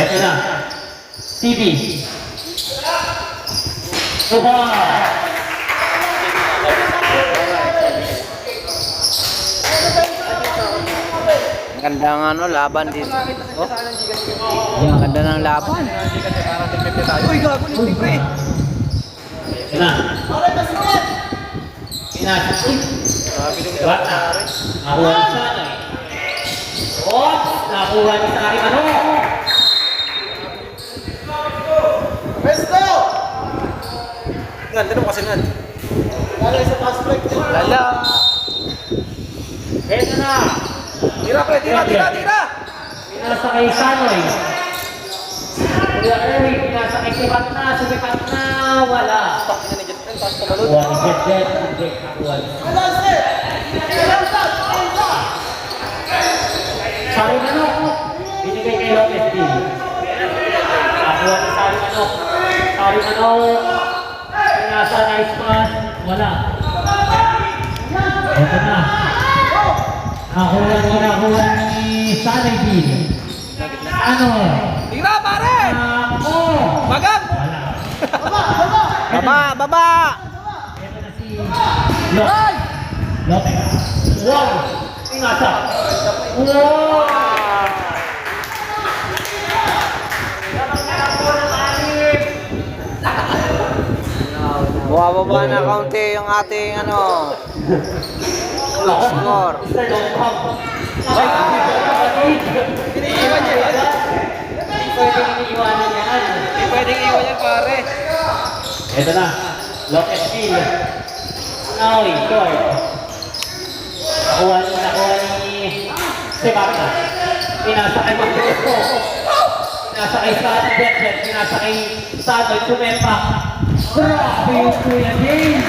Ito na. TV. Tuba. Ang ganda ng ano, laban dito. Oh. Ang ganda ng laban. Uy, gago ni Tigre. Ito na. Pinasok. Diba? Nakuha ni Sanay. Oops! Nakuha ni Sari Ano? Pesto! Nga, tanong kasi nga. Lalay sa fast break. Lala. Ito na. Tira, pre, tira, tira, tira. Pinasa kay Sanoy. Kuya Erwin, pinasa kay Sipat na. Sumipat na. Wala. Ni Jet. Nakuha ni Jet Jet. Hindi. Nakuha ni Sari Manok. Binigay kay Lopez D. Nakuha ni Sari Manok. Sari Manok. Pinasa nice pass. Wala. Ito na. Nakuha nakuha ni Sanay D. Ano? Tira, pare! Ako! Magang! Wala. Baba, baba! Ito na si Lopez. Lopez. Wow! Ingasa. Wow! Bumababa na kaunti yung ating ano. Score. Pwedeng iniiwanan yan. Pare. Ito na. Lopez Phil. Naoy, short. Nakuha, nakuha ni Sebata. Pinasa kay Magdaleno. Pinasa kay Satan Betlet. Pinasa kay Satan Tumempa. Grabe yung Kuya James.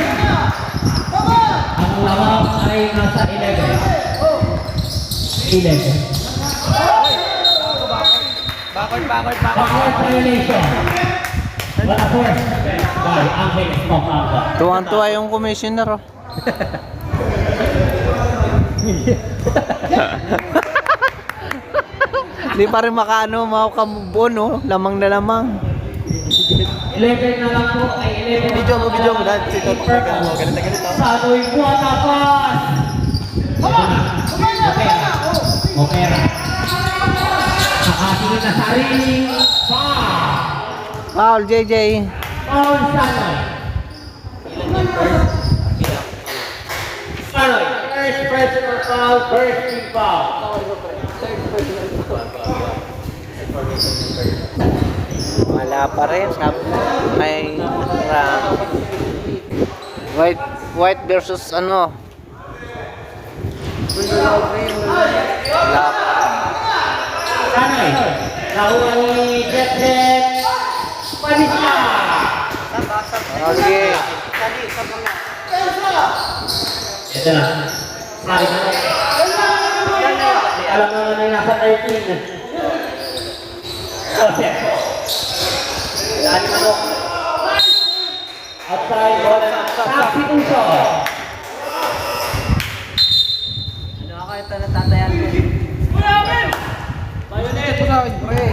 Ang lawak ay nasa 11. 11. Backward, backward, backward. Backward violation. Wala force. By Angel Escofalda. Tuwang-tuwa yung commissioner. Oh. Di pa rin makaano, makakamove no? Lamang na lamang. 11 na lang po ay 11 Video mo, video mo, dahil si Toto, ganito, ganito. Sanoy Buwata Pass! Opera. Opera. Nakatingin na sariling pa! Foul, JJ. Paul Sanoy. Sanoy. First personal foul, first team foul. Wala pa rin. Sabi may. White, white versus ano. Wala pa. Sanoy. Nakuha ni Jet Jet. Panisa! Oh, sige. Ito na. Sari na. Alam mo na nasa 13. Joseph. Na lang. Outside ball. Taxi Uso. Jet mo sa akin, pre.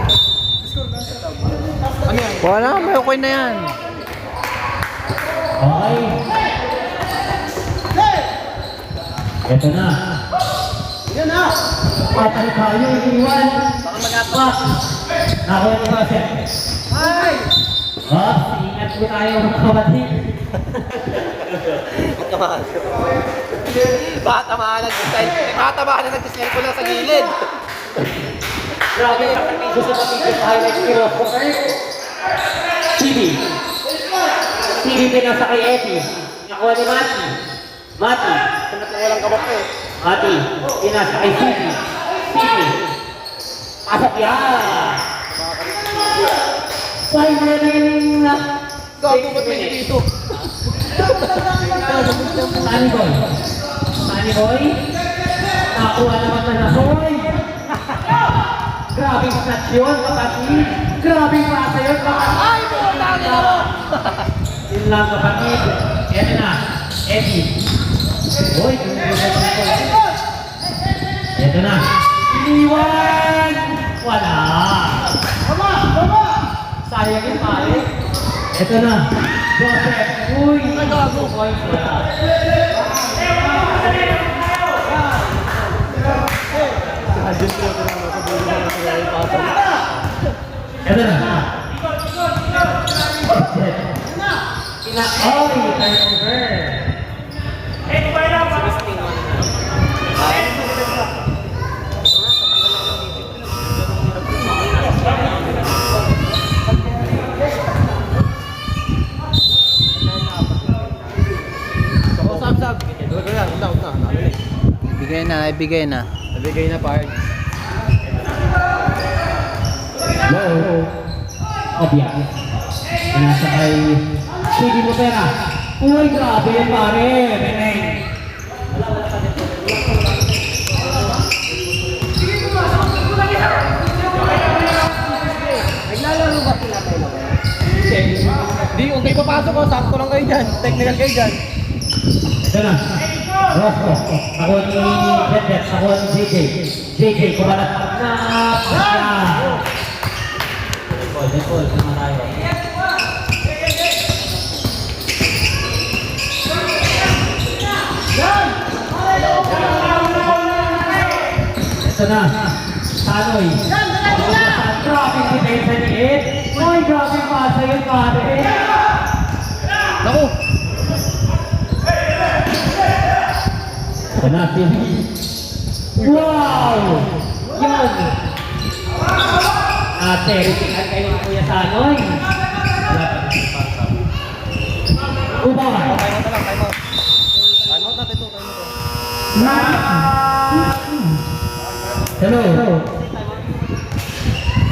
Ano yan? Wala, may na yan. Okay. Ito na. Yan na! Patay kayo. Iwan. Baka mag-apak. Nakuha ni Joseph. Ay! Oh, ingat po tayo mga kapatid. Baka tamahan ng design. Baka tamahan ng design ko lang sa gilid. Grabe ang sakripisyo sa pagiging sa highlight ni Ross. TV. TV pinasa kay Eddie. Nakuha ni Mati. Mati. Sunod na walang kabak eh. Mati. Pinasa kay TV. TV. Pasok yan. Na. Gago ba't may dito? Sunny Boy. Sunny Boy. Nakuha naman na Nasoy. Grabing snatch yun, kapatid. Grabing pasa yun, kapatid. Ay, puta na mo! Yun lang kapatid. Eto na. Eddie. Uy, Ito na. Iniwan. Wala. Sayang yung pare. Ito na. Joseph. Uy. Nagago. Points wala. Ito na. Ina, oy, turnover. Oh, sab, sab. Huwag na, huwag na, huwag na. Narinig. Ibigay na, ibigay na. Nabigay na, par. Low. Obya. Nasa kay Sige mo pera. Uy, grabe yan pare. Reneng. Di, kung kayo papasok ko, sakto lang kayo dyan. Technical kayo dyan. Ito na. Ako ni Jet Ako ni JJ. JJ, kumalat na. Pasya. Default, default. Sama tayo. Ito na. Sanoy. Grabe depensa ni Ed. Uy, grabe pasa yun, pare. Naku! Timmy. Wow! Yun! Ate, ritikan kayo ng Kuya Sanoy. Uba! Time out na lang, time out.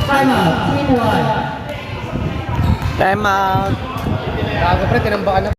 Time out. Hello. Time out. Gago pre, tinambakan na